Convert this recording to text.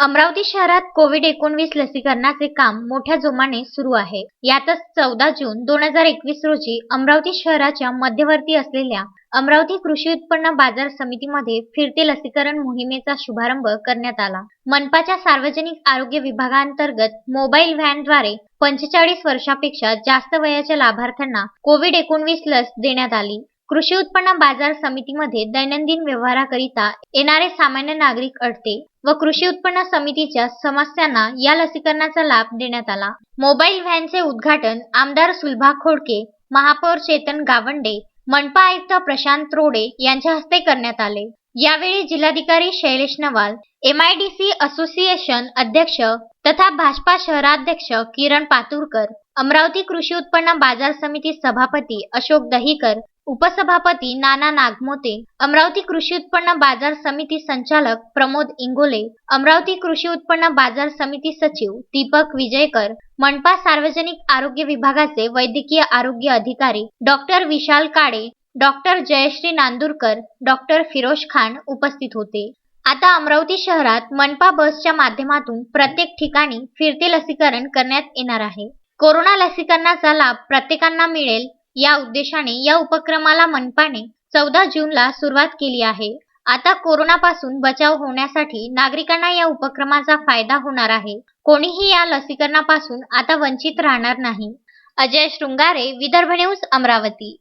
अमरावती शहरात कोविड एकोणवीस लसीकरणाचे काम मोठ्या जोमाने सुरू आहे. यातच चौदा जून दोन हजार एकवीस रोजी अमरावती शहराच्या मध्यवर्ती असलेल्या अमरावती कृषी उत्पन्न बाजार समितीमध्ये फिरते लसीकरण मोहिमेचा शुभारंभ करण्यात आला. मनपाच्या सार्वजनिक आरोग्य विभागांतर्गत मोबाईल व्हॅनद्वारे पंचेचाळीस वर्षापेक्षा जास्त वयाच्या लाभार्थ्यांना कोविड एकोणवीस लस देण्यात आली. कृषी उत्पन्न बाजार समितीमध्ये दैनंदिन व्यवहाराकरिता येणारे सामान्य नागरिक अडते व कृषी उत्पन्न समितीच्या समस्यांना या लसीकरणाचा लाभ देण्यात आला. मोबाईल व्हॅनचे उद्घाटन आमदार सुलभा खोडके महापौर चेतन गावंडे मनपा आयुक्त प्रशांत रोडे यांच्या हस्ते करण्यात आले. यावेळी जिल्हाधिकारी शैलेश नवाल एमआयडीसी असोसिएशन अध्यक्ष तथा भाजपा शहराध्यक्ष किरण पातुरकर अमरावती कृषी उत्पन्न बाजार समिती सभापती अशोक दहीकर उपसभापती नाना नागमोते अमरावती कृषी उत्पन्न बाजार समिती संचालक प्रमोद इंगोले अमरावती कृषी उत्पन्न बाजार समिती सचिव दीपक विजयकर मनपा सार्वजनिक आरोग्य विभागाचे वैद्यकीय आरोग्य अधिकारी doctor Vishal Kale doctor Jayashree Nandurkar doctor Feroz Khan उपस्थित होते. आता अमरावती शहरात मनपा बसच्या माध्यमातून प्रत्येक ठिकाणी फिरते लसीकरण करण्यात येणार आहे. कोरोना लसीकरणाचा लाभ प्रत्येकांना मिळेल या उद्देशाने या उपक्रमाला मनपाने चौदा जूनला सुरुवात केली आहे. आता कोरोनापासून बचाव होण्यासाठी नागरिकांना या उपक्रमाचा फायदा होणार आहे. कोणीही या लसीकरणापासून आता वंचित राहणार नाही. अजय शृंगारे विदर्भ न्यूज अमरावती.